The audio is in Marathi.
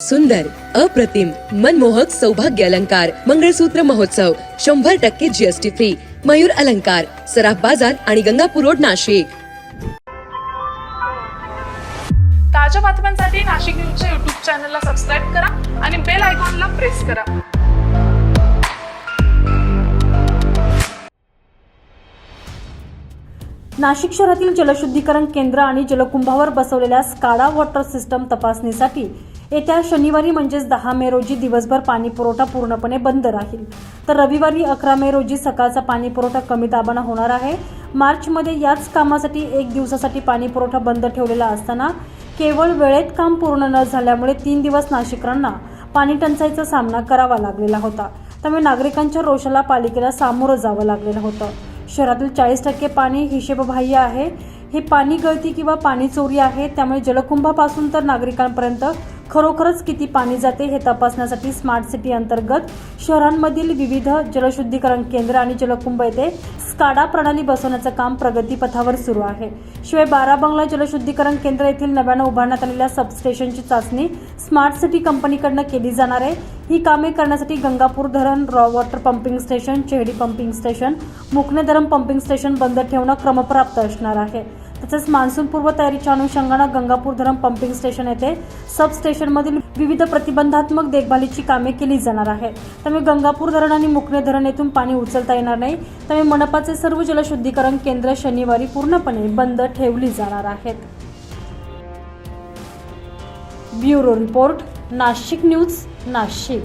सुंदर अप्रतिम मनमोहक सौभाग्य अलंकार मंगळसूत्र महोत्सव शंभर टक्के जीएसटी फ्री मयूर अलंकार सराफ बाजार आणि गंगापूर रोड नाशिक. ताज्या बातम्यांसाठी नाशिक न्यूजच्या युट्यूब चॅनलला सबस्क्राईब करा आणि बेल आयकॉनला प्रेस करा. नाशिक शहरातील जलशुद्धीकरण केंद्र आणि जलकुंभावर बसवलेल्या स्काडा वॉटर सिस्टम तपासणीसाठी येत्या शनिवारी म्हणजेच दहा मे रोजी दिवसभर पाणीपुरवठा पूर्णपणे बंद राहील. तर रविवारी अकरा मे रोजी सकाळचा पाणीपुरवठा कमी दाबानं होणार आहे. मार्चमध्ये याच कामासाठी एक दिवसासाठी पाणी पुरवठा बंद ठेवलेला असताना केवळ वेळेत काम पूर्ण न झाल्यामुळे तीन दिवस नाशिकरांना पाणी टंचाईचा सामना करावा लागलेला होता. त्यामुळे नागरिकांच्या रोषाला पालिकेला सामोरं जावं लागलेलं होतं. शहरातील चाळीस टक्के पाणी हिशेबबाह्य आहे. हे पाणी गळती किंवा पाणी चोरी आहे त्यामुळे जलकुंभापासून तर नागरिकांपर्यंत खरोखरच किती पाणी जाते हे तपासण्यासाठी स्मार्ट सिटी अंतर्गत शहरांमधील विविध जलशुद्धीकरण केंद्र आणि जलकुंभ येथे स्काडा प्रणाली बसवण्याचं काम प्रगतीपथावर सुरू आहे. शिवाय बारा बंगला जलशुद्धीकरण केंद्र येथील नव्यानं उभारण्यात आलेल्या सबस्टेशनची चाचणी स्मार्ट सिटी कंपनीकडनं केली जाणार आहे. ही कामे करण्यासाठी गंगापूर धरण raw water pumping station Chehadi pumping station मुकणे धरण पंपिंग स्टेशन बंद ठेवणं क्रमप्राप्त असणार आहे. तसेच मान्सूनपूर्व तयारीच्या अनुषंगानं गंगापूर धरण पंपिंग स्टेशन येथे सब स्टेशनमधील विविध प्रतिबंधात्मक देखभालीची कामे केली जाणार आहेत. त्यामुळे गंगापूर धरण आणि मुकणे धरण येथून पाणी उचलता येणार नाही. त्यामुळे मनपाचे सर्व जलशुद्धीकरण केंद्र शनिवारी पूर्णपणे बंद ठेवली जाणार आहेत. Bureau report Nashik news Nashik.